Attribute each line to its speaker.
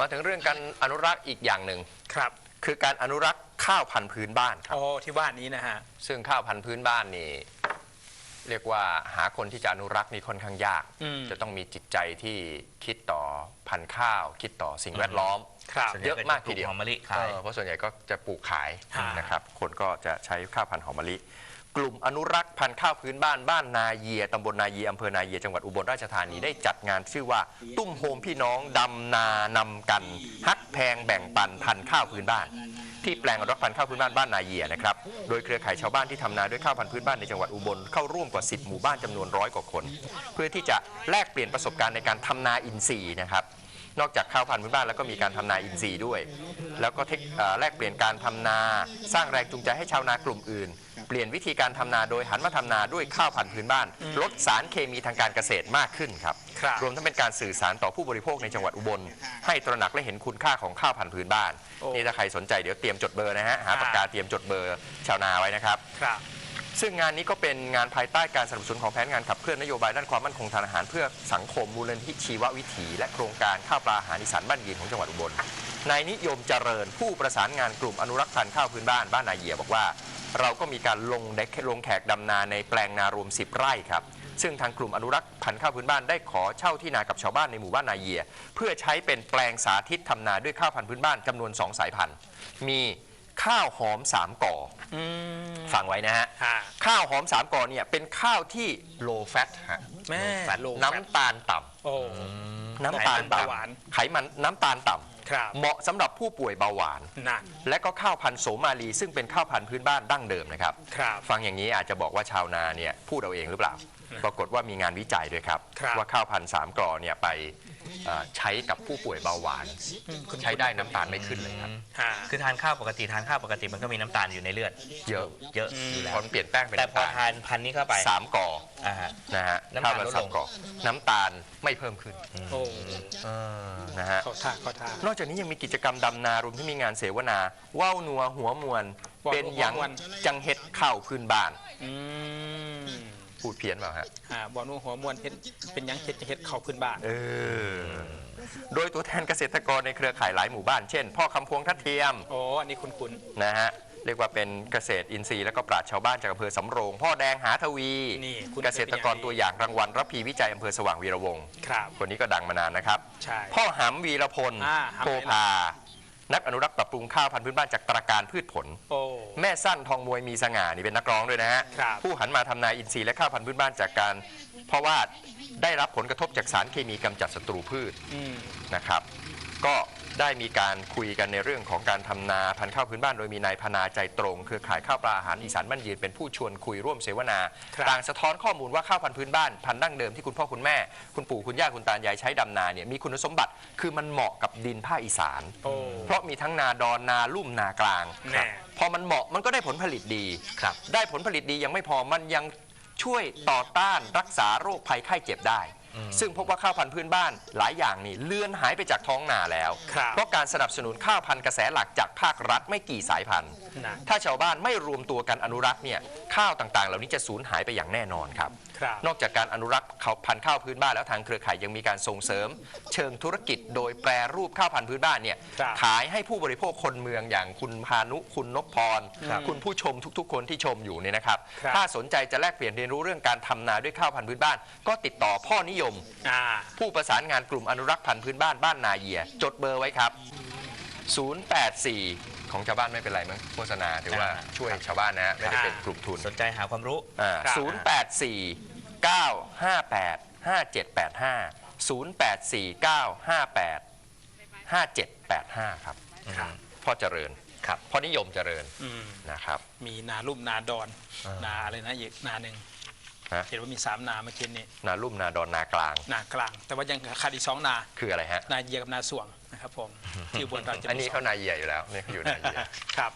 Speaker 1: มาถึงเรื่องการอนุรักษ์อีกอย่างหนึ่ง
Speaker 2: ครับ
Speaker 1: คือการอนุรักษ์ข้าวพันธุ์พื้นบ้านครับ
Speaker 2: โอ้ที่ว่านี้นะฮะ
Speaker 1: ซึ่งข้าวพันธุ์พื้นบ้านนี่เรียกว่าหาคนที่จะอนุรักษ์นี่ค่อนข้างยาก
Speaker 2: อืม
Speaker 1: จะต้องมีจิตใจที่คิดต่อพันธุ์ข้าว คิดต่อสิ่งแวดล้อม
Speaker 2: ครับ
Speaker 1: เยอะมากทีเดียว
Speaker 3: หอมมะลิขาย
Speaker 1: เออเพราะส่วนใหญ่ก็จะปลูกขาย
Speaker 2: อ่าน
Speaker 1: นะครับ คนก็จะใช้ข้าวพันธุ์หอมมะลิ กลุ่มอนุรักษ์พันธุ์ข้าวพื้นบ้านบ้านนาเยียตำบลนาเยียอำเภอนาเยียจังหวัดอุบลราชธานีได้จัดงานชื่อว่า ตุ้มโฮมพี่น้องดำนานำกัน ฮักแพงแบ่งปันพันธุ์ข้าวพื้นบ้าน ที่แปลงอนุรักษ์พันธุ์ข้าวพื้นบ้านบ้านนาเยียนะครับโดยเครือข่ายชาวบ้านที่ทำนาด้วยข้าวพันธุ์พื้นบ้านในจังหวัดอุบลเข้าร่วมกว่า 10 หมู่บ้านจำนวนร้อยกว่าคน เพื่อที่จะแลกเปลี่ยนประสบการณ์ในการทำนาอินทรีย์นะครับ นอกจากข้าวพันธุ์พื้นบ้านแล้วก็มีการทำนาอินทรีย์ด้วย แล้วก็เทคเอ่อแลกเปลี่ยนการทำนา สร้างแรงจูงใจให้ชาวนากลุ่มอื่น เปลี่ยนวิธีการทำนาโดยหันมาทำนาด้วยข้าวพันธุ์พื้นบ้าน ลดสารเคมีทางการเกษตรมากขึ้นครับ
Speaker 2: ครับ
Speaker 1: รวมทั้งเป็นการสื่อสารต่อผู้บริโภคในจังหวัดอุบล ให้ตระหนักและเห็นคุณค่าของข้าวพันธุ์พื้นบ้าน
Speaker 2: โอ้
Speaker 1: นี่ถ้าใครสนใจเดี๋ยวเตรียมจดเบอร์นะฮะหาปากกาเตรียมจดเบอร์ชาวนาไว้นะครับ
Speaker 2: ครับ
Speaker 1: ซึ่งงานนี้ก็เป็นงานภายใต้การสนับสนุนของแผนงานขับเคลื่อนนโยบายด้านความมั่นคงทางอาหารเพื่อสังคมมูลนิธิชีววิถีและโครงการข้าวปลาอาหารอีสานบ้านยืนของจังหวัดอุบลนายนิยมเจริญผู้ประสานงานกลุ่มอนุรักษ์พันธุ์ข้าวพื้นบ้านบ้านนาเยียบอกว่า เราก็มีการลงเด็กลงแขกดำนาในแปลงนารวม 10 ไร่ครับซึ่งทางกลุ่มอนุรักษ์พันธุ์ข้าวพื้นบ้านได้ขอเช่าที่นากับชาวบ้านในหมู่บ้านนาเยีย เพื่อใช้เป็นแปลงสาธิตทำนาด้วยข้าวพันธุ์พื้นบ้านจำนวน 2 สายพันธุ์ มี ข้าวหอมสามก่อ
Speaker 2: อืม
Speaker 1: ฟังไว้นะฮะ
Speaker 2: ฮะ
Speaker 1: ข้าวหอมสามกอเนี่ยเป็นข้าวที่ low fat ฮะ
Speaker 2: แม่
Speaker 3: แฟต
Speaker 2: โล
Speaker 1: น้ำตาลต่
Speaker 2: โอ้ำ
Speaker 1: น้ำตาล
Speaker 2: ไขมันเบาหวาน
Speaker 1: ต่ำไขมันน้ำตาลต่
Speaker 2: ครับำ
Speaker 1: เหมาะสำหรับผู้ป่วยเบาหวาน
Speaker 2: นั่น
Speaker 1: และก็ข้าวพันธุ์โสมาลีซึ่งเป็นข้าวพันธุ์พื้นบ้านดั้งเดิมนะครับ
Speaker 2: ครับ
Speaker 1: ฟังอย่างนี้อาจจะบอกว่าชาวนาเนี่ยพูดเอาเองหรือเปล่า ปรากฏว่ามีงานวิจัยด้วยครับ
Speaker 2: ครับ
Speaker 1: ว่าข้าวพันธุ์สามกอเนี่ยไปเอ่อใช้กับผู้ป่วยเบาหวาน
Speaker 2: อืมคุณ
Speaker 1: ใช้ได้น้ำตาลไม่ขึ้นเลยครับ
Speaker 2: ฮะ
Speaker 3: คือทานข้าวปกติทานข้าวปกติมันก็มีน้ำตาลอยู่ในเลือด
Speaker 1: เยอะ
Speaker 3: เยอะ
Speaker 2: อืม
Speaker 3: อยู่แล้
Speaker 1: พ
Speaker 3: ว
Speaker 1: อมันเปลี่ยนแป้งเป็น
Speaker 3: แต่พอ
Speaker 1: น้ำตาล
Speaker 3: ทานพันธุ์นี้เข้าไป
Speaker 1: สามกอ
Speaker 3: อ่าฮะ
Speaker 1: นะฮะ
Speaker 3: น้ำตาล
Speaker 1: ข้วพัน
Speaker 3: ลด
Speaker 1: ธุ์
Speaker 3: ลง
Speaker 1: สามกอน้ำตาลไม่เพิ่มขึ้น
Speaker 2: โอ้
Speaker 1: เออนะฮะ
Speaker 2: เข้าท่าเข้าท่าน
Speaker 1: อกจากนี้ยังมีกิจกรรมดำนารวมที่มีงานเสวนา ว่าวนัวหัวมวล
Speaker 2: ว่าวนัว
Speaker 1: เป็นหยัง
Speaker 2: หัวมวล
Speaker 1: จังเฮ็ดข้าวพื้นบ้าน
Speaker 2: อืม
Speaker 1: พูดเพี้ยนเปล่าฮะ
Speaker 2: อ่าบอลนูหัวมวนเฮ็ดเป็นหยังเฮ็ดเฮ็ดเข้าพื้นบ้าน
Speaker 1: เออ โดยตัวแทนเกษตรกรในเครือข่ายหลายหมู่บ้าน เช่น พ่อคำพวงทัดเทียม
Speaker 2: โอ้อันนี้คุณคุณ
Speaker 1: นะฮะ เรียกว่าเป็นเกษตรอินทรีย์และก็ปราชญ์ชาวบ้านจากอำเภอสำโรง พ่อแดงหาทวี
Speaker 2: นี่คุณ
Speaker 1: เกษตรกรตัวอย่างรางวัลรับพีวิจัยอำเภอสว่างวีระวงศ์
Speaker 2: ครับ
Speaker 1: คนนี้ก็ดังมานานนะครับ
Speaker 2: ใช่
Speaker 1: พ่อหำวีรพล
Speaker 2: อ่าหำ
Speaker 1: โพพา นักอนุรักษ์ปรับปรุงข้าวพันธุ์พื้นบ้านจากตราการพืชผล
Speaker 2: โอ้
Speaker 1: แม่สั้นทองมวยมีสง่านี่เป็นนักร้องด้วยนะฮะ
Speaker 2: ครับ
Speaker 1: ผู้หันมาทำนาอินทรีย์และข้าวพันธุ์พื้นบ้านจากการ เพราะว่าได้รับผลกระทบจากสารเคมีกำจัดศัตรูพืช
Speaker 2: อืม
Speaker 1: นะครับ ก็ ได้มีการคุยกันในเรื่องของการทำนาพันธุ์ข้าวพื้นบ้านโดยมีนายพนาใจตรงเครือข่ายข้าวปลาอาหารอีสานบ้านยืนเป็นผู้ชวนคุยร่วมเสวนา
Speaker 2: ครับ
Speaker 1: ต่างสะท้อนข้อมูลว่าข้าวพันธุ์พื้นบ้านพันธุ์ดั้งเดิมที่คุณพ่อคุณแม่ คุณปู่คุณย่าคุณตายายใช้ดำนาเนี่ยมีคุณสมบัติคือมันเหมาะกับดินภาคอีสาน
Speaker 2: โอ้
Speaker 1: เพราะมีทั้งนาดอนนาลุ่มนากลาง
Speaker 2: แน่
Speaker 1: พอมันเหมาะมันก็ได้ผลผลิตดี
Speaker 3: ครับ
Speaker 1: ได้ผลผลิตดียังไม่พอมันยังช่วยต่อต้านรักษาโรคภัยไข้เจ็บได้ ซึ่งพบว่าข้าวพันธุ์พื้นบ้านหลายอย่างนี่เลือนหายไปจากท้องนาแล้ว
Speaker 2: ครับ
Speaker 1: เพราะการสนับสนุนข้าวพันธุ์กระแสหลักจากภาครัฐไม่กี่สายพันธุ์
Speaker 2: นั่น
Speaker 1: ถ้าชาวบ้านไม่รวมตัวกันอนุรักษ์เนี่ยข้าวต่างๆ เหล่านี้จะสูญหายไปอย่างแน่นอนครับ
Speaker 2: ครับ
Speaker 1: นอกจากการอนุรักษ์ข้าวพันธุ์ข้าวพื้นบ้านแล้วทางเครือข่ายยังมีการส่งเสริม เชิงธุรกิจโดยแปรรูปข้าวพันธุ์พื้นบ้านเนี่ย
Speaker 2: ครับ
Speaker 1: ขายให้ผู้บริโภคคนเมืองอย่างคุณพานุคุณนพพร
Speaker 2: ครับ
Speaker 1: คุณผู้ชมทุกๆ คนที่ชมอยู่เนี่ยนะครับ
Speaker 2: ครับ
Speaker 1: ถ้าสนใจจะแลกเปลี่ยนเรียนรู้เรื่องการทำนาด้วยข้าวพันธุ์พื้นบ้าน ก็ติดต่อพ่อนิยม
Speaker 2: อ่า
Speaker 1: ผู้ประสานงานกลุ่มอนุรักษ์พันธุ์พื้นบ้านบ้านนาเยีย จดเบอร์ไว้ครับ 084 ของชาวบ้านไม่เป็นไรมั้งโฆษณาถือว่า
Speaker 3: อ่า
Speaker 1: ช่วยชาวบ้านนะฮะไม่ได้เป็นกลุ่มทุน
Speaker 3: สนใจหาความรู้
Speaker 2: ครับ
Speaker 1: ศูนย์แปดสี่เก้าห้าแปดห้าเจ็ดแปดห้าศูนย์แปดสี่เก้าห้าแปดห้าเจ็ดแปดห้าครับ
Speaker 2: ครับ
Speaker 1: พ่อเจริญ
Speaker 3: ครับ
Speaker 1: พ่อนิยมเจริญ
Speaker 2: อืม
Speaker 1: นะครับ
Speaker 2: มีนาลุ่มนาดอน
Speaker 1: อ่าน
Speaker 2: นาอะไรนะอีกนาหนึ่ง
Speaker 1: ฮะ
Speaker 2: เห็นว่ามีสามนาเมื่อกี้นี้
Speaker 1: นาลุ่มนาดอนนากลาง
Speaker 2: นากลาง แต่ว่ายังขาดอีกสองนา
Speaker 1: คืออะไรฮะ
Speaker 2: นาเยียกับนาสวงนะครับผมที่อุบลราช
Speaker 1: อันนี้
Speaker 2: บุรี
Speaker 1: เขานาเยียอยู่แล้วนี่เขาอยู่นาเยีย
Speaker 2: ครับ